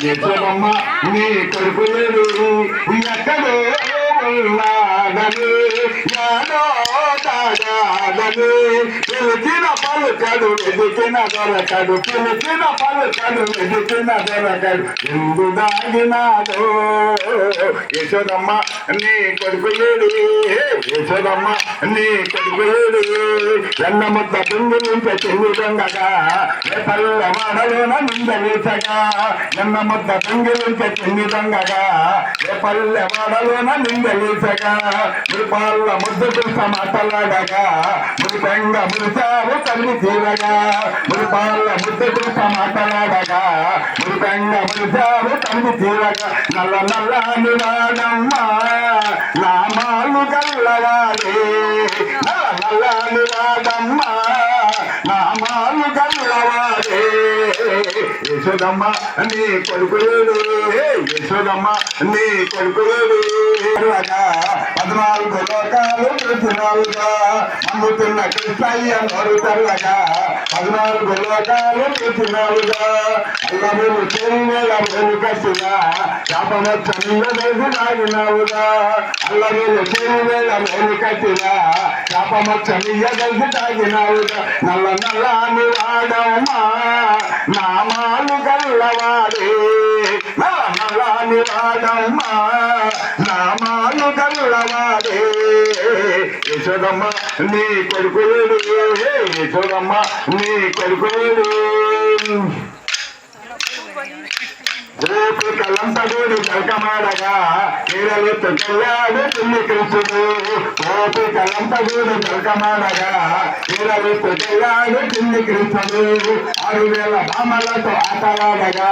యశోదమ్మ నీ కొడుకు లేడు. ఎక్కడో యాడో తాగాడని పలుకడు వెతికిన దొరకడు పిలిచిన పలుకడు వెతికిన దొరకడు ఎందు దాగినాడు యశోదమ్మ నీ కొడుకు లేడు. యశోదమ్మ నీ కొడుకు లేడు. ఎన్న ముద్ద పింగులించే చెల్లి దొంగగా పల్ల వాడలోన నింద వేసగా ఎన్న ముద్ద పింగులించే చెల్లి దొంగగా పల్లె వాడలోన నింద వేసగా మృపాల ముద్దు చూస మాటలాడగా మృతంగ మృచావు తల్లి తీరగా మృపాల ముద్దతో మాట్లాడగా మాటలాడగా మృతంగ తల్లి తీరగా నల్ల నల్లని వాడమ్మా నామాలు గల్లవాడే నల్ల నల్లని వాడమ్మా నామాలు గల్లవాడే యశోదమ్మ నీ కొడుకులేడు. యశోదమ్మ నీ కొడుకులేడు. పద్నాలుగు లోకాలు కృష్ణాలుగా అమ్ముతున్న కృష్ణయ్య నోరు పద్నాలుగు లోకాలు కృష్ణాలుగా అల్లములు చెల్లెల మేలు కట్టిన శాపమచ్చ నిన్న వేసి నాగినావుగా అల్లములు చెల్లెల మేలు కట్టిన శాపమచ్చ నియ్య నల్ల నల్లని వాడమ్మా నామాలు గల్లవాడే నల్ల నల్లని వాడమ్మా నామాలు గల్లవాడే యశోదమ్మ నీ కొడుకుడు యశోదమ్మ నీ కొడుకుడు రేపు గోపికలంతగూడి కలకమాడగా కీరలెత్తు కళ్యాడు పిల్లి కృష్ణుడు రేపు గోపికలంతగూడి కలకమాడగా కీరలెత్తు కళ్యాడు పిల్లి కృష్ణుడు ఆరు వేల బామలతో ఆటలాడగా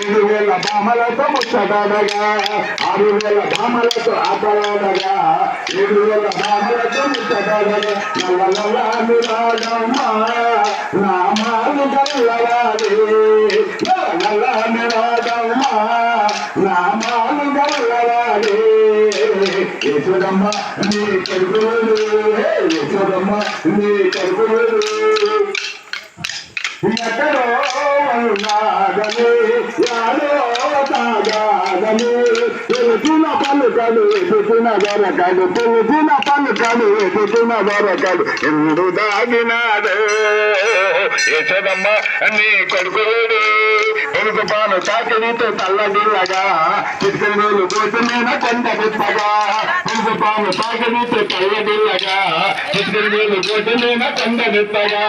ఏడు వేల బామలతో ముచ్చటాడగా ఆరు వేల బామలతో ఆటలాడగా ఏడు వేల బామలతో ముచ్చటాడగా. నల్ల నల్లని రాగమ్మ నామాలు గల్లవాడే యశోదమ్మ నీ కడుపులు యశోదమ్మ నీ కడుపులు ఎక్కడో ఉన్నాడని యాడో తాగాడని తెలిసిన పలుకడు ఎదుటిన దొరకడు తెలిసిన పలుకడు ఎదుటిన దొరకడు ఎందు దాగినాడు. యశోదమ్మ నీ కొడుకుడు కొడుకు పాను తాకిడితో తల్లగిల్లగా చిటికల నీళ్ళు కోసమైన కొండ విప్పగా పాము పాము సాగనీతే కళ్ళబిల్లగా చిత్రనీలు గొడ్డనేన కొండనెత్తగా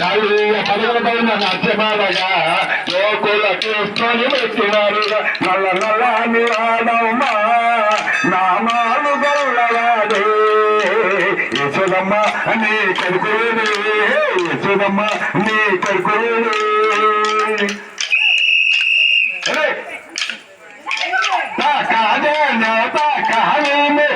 తల్లియ పదవబడిన నాట్యమాలగా లోకుల కృష్ణని మెచ్చినారుగా నల్ల నల్లని ఆడమ్మా నామాలు గల్లవాడే కాదే